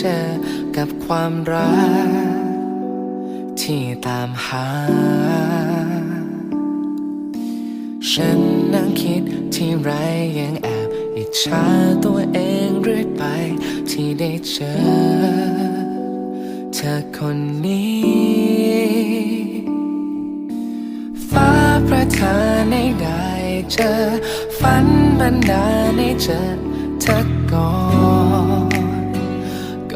จอกับความรัก ที่ตามหา ฉันนั่งคิดที่ไรยังแอบอิจฉาตัวเองเรื่อยไปที่ได้เจอ เธอคนนี้ ฟ้าประทานให้ได้เจอ ฝันบันดาลให้เจอเธอก่อน ก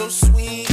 so sweet,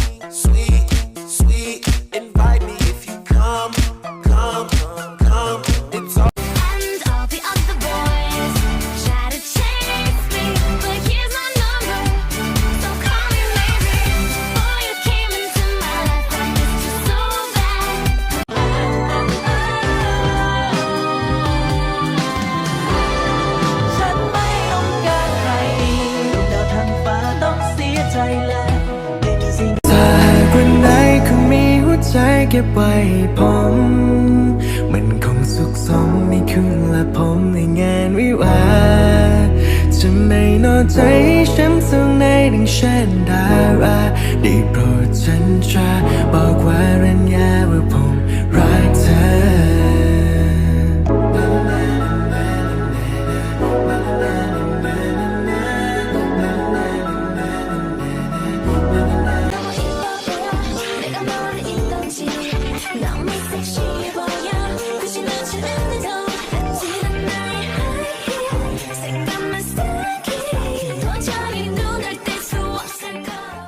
ใจเก็บไว้ผม มันคงสุขสมในคืนและผมในงานวิวาจะไม่นอนใจฉันสูงในดังเช่นดาราได้โปรดฉันจะบอกว่ารัญญาว่าผม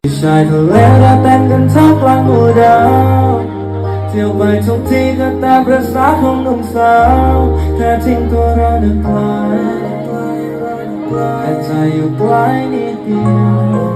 ผู้ชายทะเลเราแต่งกันท่ากลางหมู่ดาวเที่ยวไปทุกที่ก็ตามประษาของหนุ่มสาวแค่จิ้งตัวเราเนี่ยไกลแต่ใจอยู่ไกลนิดเดียว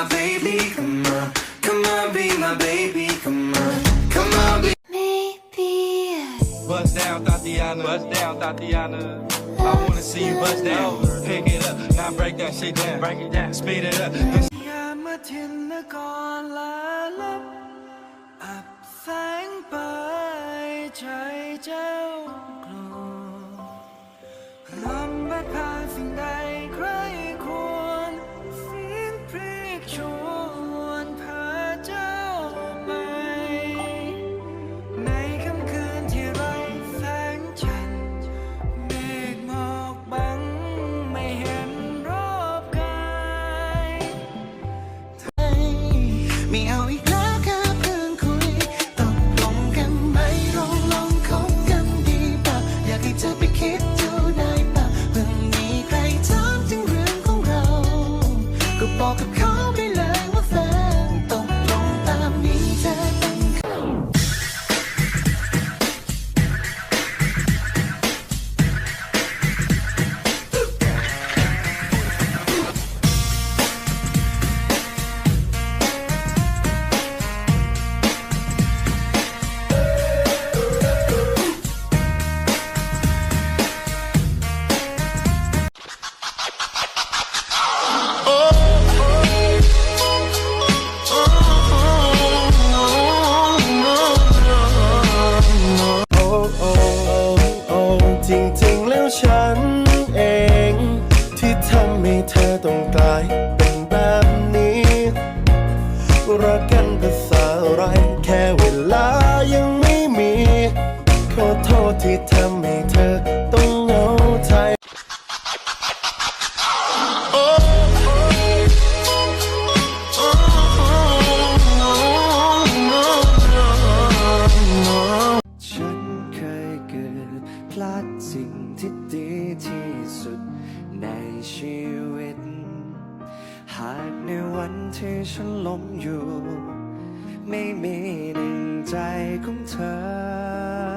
my baby. Come on, come on, be my baby. Come on, come on, be. Maybe Bust down, Tatiana. Bust down, Tatiana. I wanna see you bust down. Pick it up, now break that shit down. Break it down, speed it up. ยามเมื่อทินนกรลาลับ อับแสงไปใจเจ้า โอ้โอ้จริงๆแล้วฉันเอง ที่ทำให้เธอต้องกลายเป็นแบบนี้ รักกันภาษาอะไร แค่เวลายังไม่มี ขอโทษที่ทำ ที่ฉันล้มอยู่ ไม่มีหนึ่งใจของเธอ